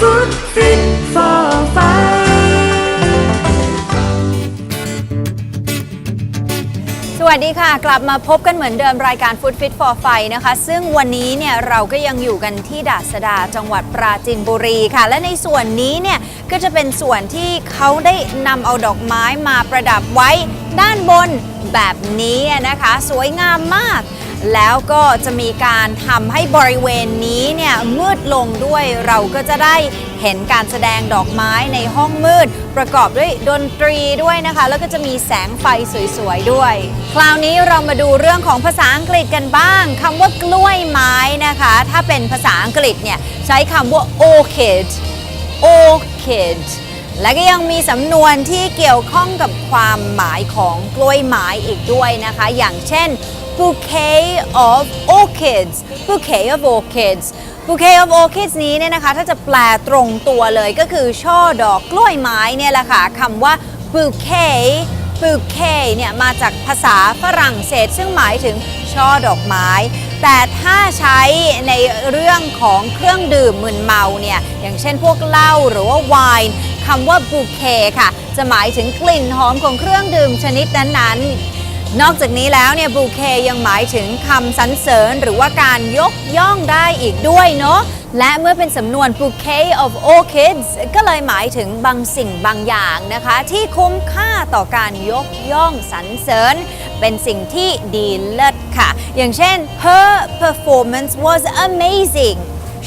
Food Fit for Fire สวัสดีค่ะ กลับมาพบกันเหมือนเดิมรายการ Food Fit for Fight นะคะ ซึ่งวันนี้เนี่ยเราก็ยังอยู่กันที่ดาษดาจังหวัดปราจีนบุรีค่ะ และในส่วนนี้เนี่ยก็จะเป็นส่วนที่เขาได้นำเอาดอกไม้มาประดับไว้ด้านบนแบบนี้นะคะ สวยงามมาก แล้วก็จะมีการทำให้บริเวณนี้เนี่ยมืดลงด้วยเราก็จะได้เห็นการแสดงดอกไม้ในห้องมืด ประกอบด้วยดนตรีด้วยนะคะ แล้วก็จะมีแสงไฟสวยๆด้วย คราวนี้เรามาดูเรื่องของภาษาอังกฤษกันบ้างคำว่ากล้วยไม้นะคะ ถ้าเป็นภาษาอังกฤษเนี่ยใช้คำว่า orchid orchid และก็ยังมีสำนวนที่เกี่ยวข้องกับความหมายของกล้วยไม้อีกด้วยนะคะ อย่างเช่น bouquet of orchids bouquet of orchids bouquet of orchids นี้เนี่ยนะคะ ถ้าจะแปลตรงตัวเลยก็คือช่อดอกกล้วยไม้เนี่ยแหละค่ะคำว่า bouquet bouquet เนี่ยมาจากภาษาฝรั่งเศส ซึ่งหมายถึงช่อดอกไม้ แต่ถ้าใช้ในเรื่องของเครื่องดื่มมึนเมาเนี่ย อย่างเช่นพวกเหล้าหรือว่าไวน์คำว่า bouquet ค่ะ จะหมายถึงกลิ่นหอมของเครื่องดื่มชนิดนั้นๆ นอกจากนี้แล้วเนี่ย bouquet ยังหมายถึงคำสรรเสริญหรือว่าการยกย่องได้อีกด้วยเนาะและเมื่อเป็นสำนวน bouquet of orchids ก็เลยหมายถึงบางสิ่งบางอย่างนะคะ ที่คุ้มค่าต่อการยกย่องสรรเสริญ เป็นสิ่งที่ดีเลิศค่ะ อย่างเช่น her performance was amazing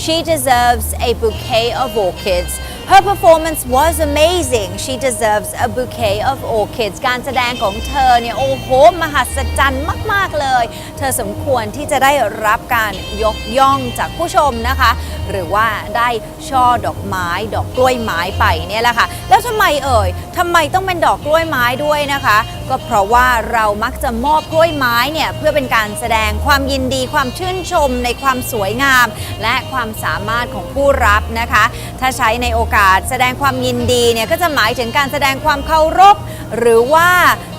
she deserves a bouquet of orchids Her performance was amazing. She deserves a bouquet of orchids. การแสดงของเธอเนี่ย โอ้โห มหัศจรรย์มาก ๆ เลย เธอสมควรที่จะได้รับการยกย่องจากผู้ชมนะคะ หรือว่าได้ช่อดอกไม้ ดอกกล้วยไม้ไปเนี่ยแหละค่ะ แล้วทำไมเอ่ยทำไมต้องเป็นดอกกล้วยไม้ด้วยนะคะก็เพราะว่าเรามักจะมอบกล้วยไม้เนี่ยเพื่อเป็นการแสดงความยินดีความชื่นชมในความสวยงาม และความสามารถของผู้รับนะคะ ถ้าใช้ในโอกาสแสดงความยินดีเนี่ยก็จะหมายถึงการแสดงความเคารพ หรือว่า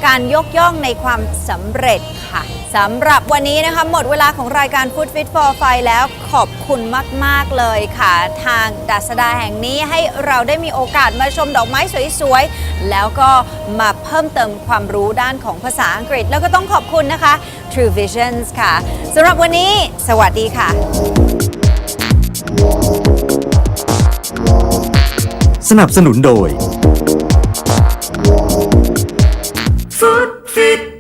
การยกย่องในความสำเร็จค่ะ สำหรับวันนี้นะคะ หมดเวลาของรายการ Food Fit for ไฟแล้วขอบคุณมาก ๆ เลยค่ะ ทางดัสดาแห่งนี้ให้เราได้มีโอกาสมาชมดอกไม้สวย ๆ แล้วก็มาเพิ่มเติมความรู้ด้านของภาษาอังกฤษ แล้วก็ต้องขอบคุณนะคะ True Visions ค่ะสำหรับวันนี้ สวัสดีค่ะ สนับสนุนโดย Food Fit